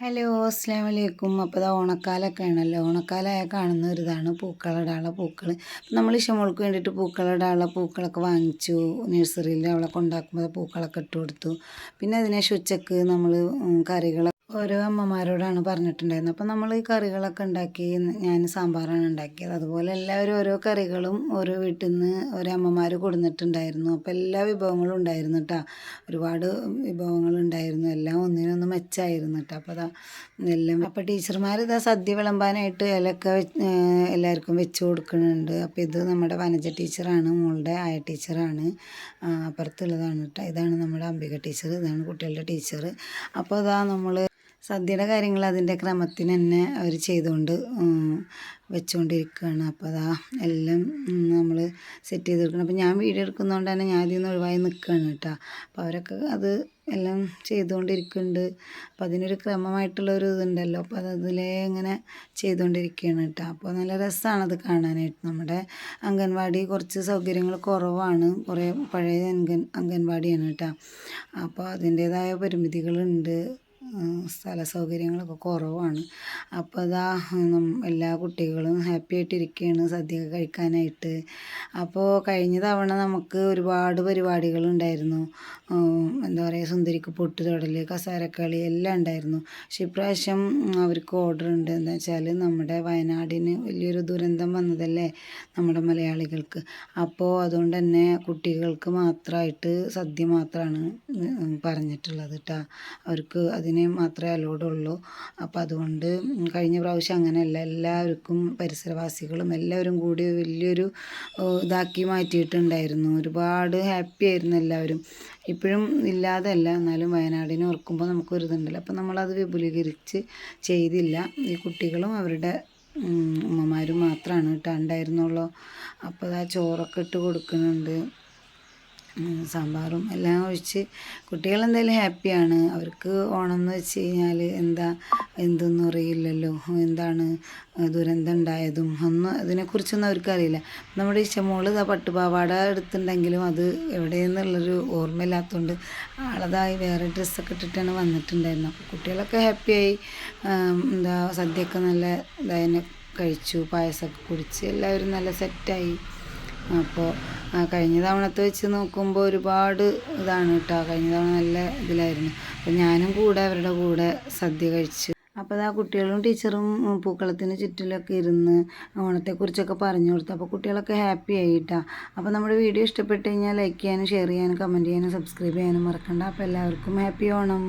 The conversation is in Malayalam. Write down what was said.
ഹലോ അസ്സാം വലൈക്കും അപ്പോൾ ഇതാ ഓണക്കാലമൊക്കെ ആണല്ലോ ഓണക്കാലമായ കാണുന്ന ഒരു ഇതാണ് പൂക്കളിടാനുള്ള പൂക്കൾ നമ്മൾ ഇഷമോൾക്ക് വേണ്ടിയിട്ട് പൂക്കളിടാനുള്ള പൂക്കളൊക്കെ വാങ്ങിച്ചു. നഴ്സറിയിൽ അവളെ കൊണ്ടാക്കുമ്പോൾ പൂക്കളൊക്കെ ഇട്ട് കൊടുത്തു. പിന്നെ അതിനുശേഷം ഉച്ചയ്ക്ക് നമ്മൾ കറികൾ ഓരോ അമ്മമാരോടാണ് പറഞ്ഞിട്ടുണ്ടായിരുന്നത്. അപ്പോൾ നമ്മൾ ഈ കറികളൊക്കെ ഉണ്ടാക്കി ഞാൻ സാമ്പാറാണ് ഉണ്ടാക്കിയത്. അതുപോലെ എല്ലാവരും ഓരോ കറികളും ഓരോ വീട്ടിൽ നിന്ന് ഓരോ അമ്മമാർ കൊടുത്തിട്ടുണ്ടായിരുന്നു അപ്പോൾ എല്ലാ വിഭവങ്ങളും ഉണ്ടായിരുന്നു കേട്ടോ ഒരുപാട് വിഭവങ്ങളുണ്ടായിരുന്നു. എല്ലാം ഒന്നിനൊന്ന് മെച്ചമായിരുന്നു കേട്ടോ അപ്പോൾ അതാ എല്ലാം അപ്പോൾ ടീച്ചർമാർ ഇതാ സദ്യ വിളമ്പാനായിട്ട് ഇലയൊക്കെ എല്ലാവർക്കും വെച്ച് കൊടുക്കുന്നുണ്ട്. അപ്പോൾ ഇത് നമ്മുടെ വനജ ടീച്ചറാണ് മോളുടെ ആയ ടീച്ചറാണ്. അപ്പുറത്തുള്ളതാണ് കേട്ടോ ഇതാണ് നമ്മുടെ അംബിക ടീച്ചർ ഇതാണ് കുട്ടികളുടെ ടീച്ചർ അപ്പോൾ അതാ നമ്മൾ സദ്യയുടെ കാര്യങ്ങൾ അതിന്റെ ക്രമത്തിന് തന്നെ അവർ ചെയ്തുകൊണ്ട് വെച്ചുകൊണ്ടിരിക്കുകയാണ്. അപ്പോൾ അതാ എല്ലാം നമ്മൾ സെറ്റ് ചെയ്ത് കൊടുക്കണം. അപ്പോൾ ഞാൻ വീഡിയോ എടുക്കുന്നതുകൊണ്ട് തന്നെ ഞാൻ അതിൽ നിന്ന് ഒഴിവായി നിൽക്കുകയാണ് കേട്ടോ. അപ്പോൾ അവരൊക്കെ അത് എല്ലാം ചെയ്തുകൊണ്ടിരിക്കുന്നുണ്ട്. അപ്പോൾ അതിനൊരു ക്രമമായിട്ടുള്ളൊരു ഇതുണ്ടല്ലോ. അപ്പോൾ അത് അതിലേ ഇങ്ങനെ ചെയ്തുകൊണ്ടിരിക്കുകയാണ് കേട്ടോ. അപ്പോൾ നല്ല രസമാണ് അത് കാണാനായിട്ട്. നമ്മുടെ അംഗൻവാടി കുറച്ച് സൗകര്യങ്ങൾ കുറവാണ്. കുറേ പഴയ അംഗൻ അംഗൻവാടിയാണ് കേട്ടോ. അപ്പോൾ അതിന്റേതായ പരിമിതികളുണ്ട്. സ്ഥല സൗകര്യങ്ങളൊക്കെ കുറവാണ്. അപ്പോൾ അതാ എല്ലാ കുട്ടികളും ഹാപ്പി ആയിട്ടിരിക്കുകയാണ് സദ്യ കഴിക്കാനായിട്ട്. അപ്പോൾ കഴിഞ്ഞ തവണ നമുക്ക് ഒരുപാട് പരിപാടികളുണ്ടായിരുന്നു എന്താ പറയുക സുന്ദരിക്ക് പൊട്ട് തൊടൽ കസാരക്കളി എല്ലാം ഉണ്ടായിരുന്നു. പക്ഷെ ഇപ്രാവശ്യം അവർക്ക് ഓർഡർ ഉണ്ട്. എന്താ വെച്ചാൽ നമ്മുടെ വയനാടിന് വലിയൊരു ദുരന്തം വന്നതല്ലേ നമ്മുടെ മലയാളികൾക്ക്. അപ്പോൾ അതുകൊണ്ട് തന്നെ കുട്ടികൾക്ക് മാത്രമായിട്ട് സദ്യ മാത്രമാണ് പറഞ്ഞിട്ടുള്ളത് കേട്ടോ അവർക്ക് അതിന് അതിന് മാത്രമേ അലോഡുള്ളൂ അപ്പോൾ അതുകൊണ്ട് കഴിഞ്ഞ പ്രാവശ്യം അങ്ങനെയല്ല. എല്ലാവർക്കും പരിസരവാസികളും എല്ലാവരും കൂടി വലിയൊരു ഇതാക്കി മാറ്റിയിട്ടുണ്ടായിരുന്നു. ഒരുപാട് ഹാപ്പി ആയിരുന്നു എല്ലാവരും. ഇപ്പോഴും ഇല്ലാതല്ല. എന്നാലും വയനാടിനെ ഓർക്കുമ്പോൾ നമുക്കൊരു ഇതുണ്ടല്ലോ. അപ്പോൾ നമ്മളത് വിപുലീകരിച്ച് ചെയ്തില്ല. ഈ കുട്ടികളും അവരുടെ ഉമ്മമാരും മാത്രമാണ് കേട്ടോ ഉണ്ടായിരുന്നുള്ളൂ. അപ്പോൾ ആ ചോറൊക്കെ ഇട്ട് കൊടുക്കുന്നുണ്ട്. സാമ്പാറും എല്ലാം ഒഴിച്ച് കുട്ടികളെന്തായാലും ഹാപ്പിയാണ്. അവർക്ക് ഓണം എന്ന് വെച്ച് കഴിഞ്ഞാൽ എന്താ എന്തൊന്നും അറിയില്ലല്ലോ. എന്താണ് ദുരന്തം ഉണ്ടായതും ഒന്നും അതിനെക്കുറിച്ചൊന്നും അവർക്കറിയില്ല നമ്മുടെ ഇഷ്ടമോൾ ആ പട്ടുപാവാട എടുത്തിട്ടുണ്ടെങ്കിലും അത് എവിടെയെന്നുള്ളൊരു ഓർമ്മയില്ലാത്തതുകൊണ്ട് ആളതായി വേറെ ഡ്രസ്സൊക്കെ ഇട്ടിട്ടാണ് വന്നിട്ടുണ്ടായിരുന്നത്. അപ്പോൾ കുട്ടികളൊക്കെ ഹാപ്പിയായി. എന്താ സദ്യയൊക്കെ നല്ല ഇതായ കഴിച്ചു പായസമൊക്കെ കുടിച്ച് എല്ലാവരും നല്ല സെറ്റായി. അപ്പോൾ കഴിഞ്ഞ തവണത്തെ വെച്ച് നോക്കുമ്പോൾ ഒരുപാട് ഇതാണ് കേട്ടോ കഴിഞ്ഞ തവണ നല്ല ഇതിലായിരുന്നു. അപ്പം ഞാനും കൂടെ അവരുടെ കൂടെ സദ്യ കഴിച്ചു. അപ്പോൾ ആ കുട്ടികളും ടീച്ചറും പൂക്കളത്തിന് ചുറ്റിലൊക്കെ ഇരുന്ന് ഓണത്തെക്കുറിച്ചൊക്കെ പറഞ്ഞു കൊടുത്തു. അപ്പോൾ കുട്ടികളൊക്കെ ഹാപ്പി ആയിട്ടാ. അപ്പോൾ നമ്മുടെ വീഡിയോ ഇഷ്ടപ്പെട്ട് കഴിഞ്ഞാൽ ലൈക്ക് ചെയ്യാനും ഷെയർ ചെയ്യാനും കമന്റ് ചെയ്യാനും സബ്സ്ക്രൈബ് ചെയ്യാനും മറക്കണ്ട. അപ്പോൾ എല്ലാവർക്കും ഹാപ്പി ഓണം.